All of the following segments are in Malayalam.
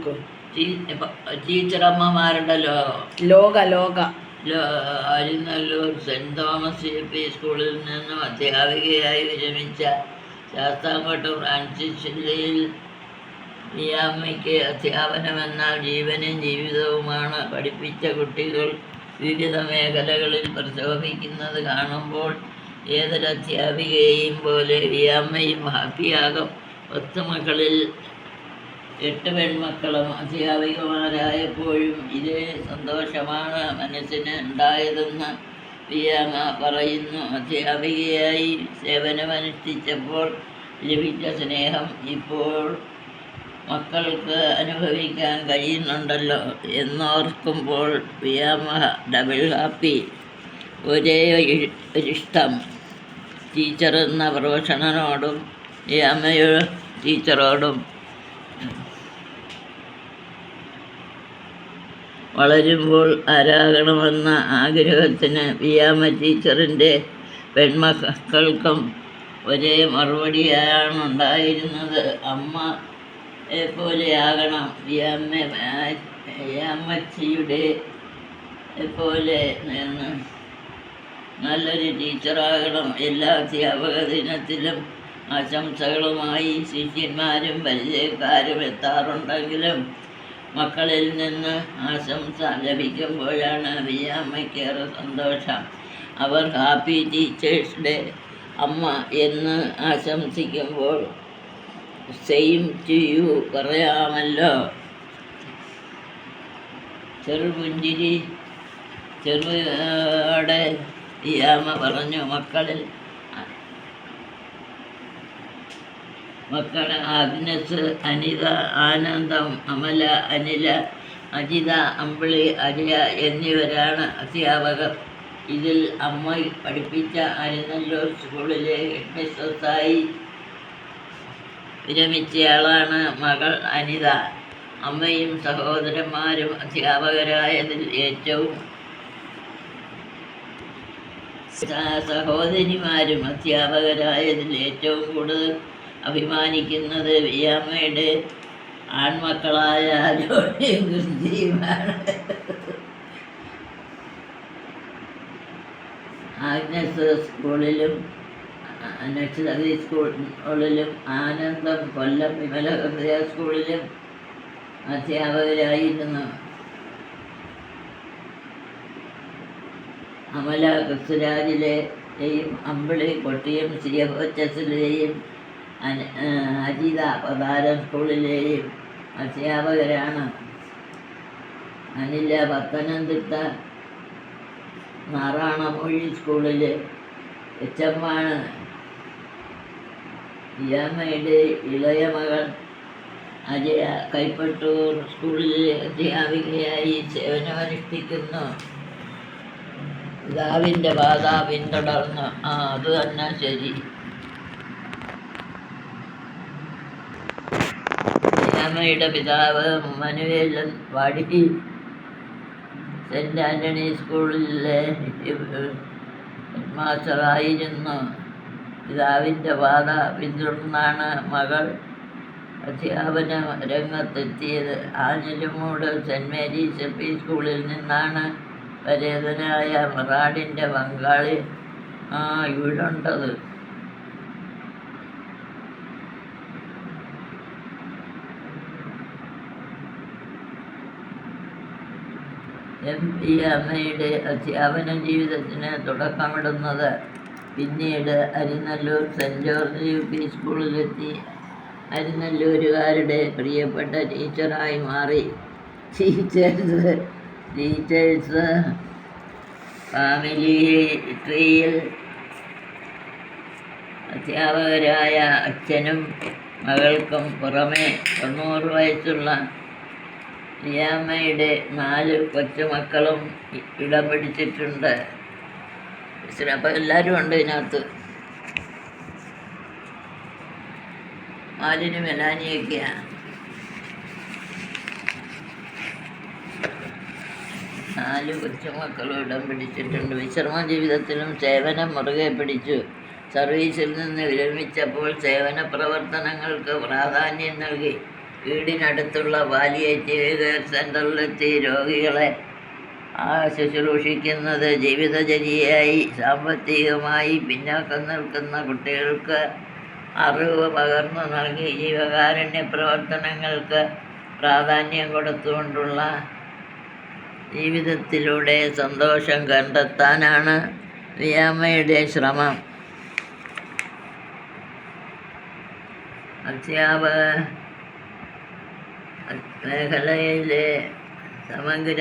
നോക്കൂ ടീച്ചറമ്മമാരുടെ ലോകം ലോക. Arinallur saint Thomas U P സ്കൂളിൽ നിന്നും അധ്യാപികയായി വിരമിച്ച ശാസ്താംകോട്ട ഫ്രാൻസിസ് ജില്ലയിൽ ഈ അമ്മയ്ക്ക് അധ്യാപനമെന്നാൽ ജീവനും ജീവിതവുമാണ് പഠിപ്പിച്ച കുട്ടികൾ വിവിധ മേഖലകളിൽ പ്രശോഭിക്കുന്നത് കാണുമ്പോൾ ഏതൊരു അധ്യാപികയെയും പോലെ ഈ അമ്മയും ഹാപ്പിയാകും. പത്ത് മക്കളിൽ എട്ട് പെൺമക്കളും അധ്യാപികമാരായപ്പോഴും ഇതേ സന്തോഷമാണ് മനസ്സിന് ഉണ്ടായതെന്ന് വിയാമ പറയുന്നു. അധ്യാപികയായി സേവനമനുഷ്ഠിച്ചപ്പോൾ ലഭിച്ച സ്നേഹം ഇപ്പോൾ മക്കൾക്ക് അനുഭവിക്കാൻ കഴിയുന്നുണ്ടല്ലോ എന്നോർക്കുമ്പോൾ വിയാമ ഡബിൾ ഹാപ്പി ഒരേ ഒരിഷ്ടം ടീച്ചർ എന്ന പ്രൊഫഷണനോടും വിയാമയോ ടീച്ചറോടും വളരുമ്പോൾ ആരാകണമെന്ന ആഗ്രഹത്തിന് വിയാമ ടീച്ചറിന്റെ പെൺമക്കൾക്കും ഒരേ മറുപടിയാണ് ഉണ്ടായിരുന്നത് അമ്മ പോലെയാകണം വിയാമ്മ വിയാമ്മച്ചിയുടെ പോലെ നല്ലൊരു ടീച്ചറാകണം. എല്ലാ അധ്യാപക ദിനത്തിലും ആശംസകളുമായി ശിഷ്യന്മാരും പരിചയക്കാരും എത്താറുണ്ടെങ്കിലും മക്കളിൽ നിന്ന് ആശംസ ലഭിക്കുമ്പോഴാണ് വിയാമ്മയ്ക്കേറെ സന്തോഷം. അവർ ഹാപ്പി ടീച്ചേഴ്സ് ഡേ അമ്മ എന്ന് ആശംസിക്കുമ്പോൾ സെയിം ടു യു പറയാമല്ലോ. ചെറുപുഞ്ചിരി ചെറുടെ അമ്മ പറഞ്ഞു മക്കളിൽ മക്കൾ ആഗ്നസ് അനിത ആനന്ദം അമല അനില അജിത അമ്പിളി അജയ എന്നിവരാണ് അധ്യാപകർ. ഇതിൽ അമ്മ പഠിപ്പിച്ച അരിനല്ലൂർ സ്കൂളിലെ ഹെഡ് വിരമിച്ചയാളാണ് മകൾ അനിത. അമ്മയും സഹോദരന്മാരും അധ്യാപകരായതിൽ ഏറ്റവും സഹോദരിമാരും അധ്യാപകരായതിൽ ഏറ്റവും കൂടുതൽ അഭിമാനിക്കുന്നത് വിയാമ്മയുടെ ആൺമക്കളായ ആഗ്നസ് സ്കൂളിലും നക്ഷത്രി സ്കൂളിലും ആനന്ദം കൊല്ലം വിമല ഹൃദയ സ്കൂളിലും അധ്യാപകരായിരുന്നു. അമല ക്രിസ്തുരാജിലെയും അമ്പിളി കൊട്ടിയം സി എഫ് അജിത പതാരം സ്കൂളിലെയും അധ്യാപകരാണ്. അനില പത്തനംതിട്ട നാറാണമൊഴി സ്കൂളിലെ എച്ച് എം ആണ് ഇയാമ്മയുടെ ഇളയ മകൾ അജയ കൈപ്പട്ടൂർ സ്കൂളിലെ അധ്യാപികയായി സേവനമനുഷ്ഠിക്കുന്നു. പിതാവിന്റെ ബാധ പിന്തുടർന്നു. ആ അത് തന്നെ ശരി. ഇയാമ്മയുടെ പിതാവ് മനുവേലൻ വാടി. സെന്റ് ആന്റണി സ്കൂളിലെ മാസ്റ്ററായിരുന്നു പിതാവിന്റെ പാത പിന്തുടർന്നാണ് മകൾ അധ്യാപന രംഗത്തെത്തിയത്. Anjilumoodu saint Mary's L P സ്കൂളിൽ നിന്നാണ് പരേതനായ മറാഡിന്റെ പങ്കാളി ആ ഇവിടുണ്ടത്. എം പി അമ്മയുടെ അധ്യാപന ജീവിതത്തിന് തുടക്കമിടുന്നത്. പിന്നീട് Arinallur saint George U P സ്കൂളിലെത്തി. അരിനല്ലൂരുകാരുടെ പ്രിയപ്പെട്ട ടീച്ചറായി മാറി. ടീച്ചേഴ്സ് ടീച്ചേഴ്സ് ഫാമിലി ട്രീയിൽ അധ്യാപകരായ അച്ഛനും മകൾക്കും പുറമെ തൊണ്ണൂറ് വയസ്സുള്ള ലിയാമ്മയുടെ നാല് കൊച്ചുമക്കളും ഇടം പിടിച്ചിട്ടുണ്ട് അപ്പം എല്ലാവരും ഉണ്ട് ഇതിനകത്ത്? മാലിന് മെലാനിയൊക്കെയാണ് നാല് കൊച്ചുമക്കളും ഇടം പിടിച്ചിട്ടുണ്ട് വിശ്രമ ജീവിതത്തിലും സേവനം മുറുകെ പിടിച്ചു. സർവീസിൽ നിന്ന് വിരമിച്ചപ്പോൾ സേവന പ്രവർത്തനങ്ങൾക്ക് പ്രാധാന്യം നൽകി. വീടിനടുത്തുള്ള പാലിയേറ്റീവ് സെന്ററിലെത്തി രോഗികളെ ആ ശുശ്രൂഷിക്കുന്നത് ജീവിതചര്യയായി സാമ്പത്തികമായി പിന്നാക്കം നിൽക്കുന്ന കുട്ടികൾക്ക് അറിവ് പകർന്നു നൽകി ജീവകാരുണ്യ പ്രവർത്തനങ്ങൾക്ക് പ്രാധാന്യം കൊടുത്തുകൊണ്ടുള്ള ജീവിതത്തിലൂടെ സന്തോഷം കണ്ടെത്താനാണ് വിയാമ്മയുടെ ശ്രമം. അധ്യാപക മേഖലയിലെ സമഗ്ര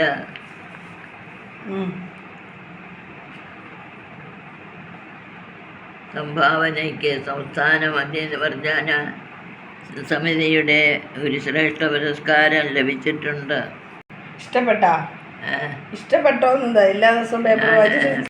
സംഭാവനയ്ക്ക് സംസ്ഥാന മധ്യവർജന സമിതിയുടെ ഒരു ശ്രേഷ്ഠ പുരസ്കാരം ലഭിച്ചിട്ടുണ്ട്. ഇഷ്ടപ്പെട്ടാ? ഇഷ്ടപ്പെട്ടോന്നുണ്ട് ഇഷ്ടപ്പെട്ടോ എന്താ? എല്ലാ ദിവസവും പേപ്പർ വായിച്ചിട്ട്?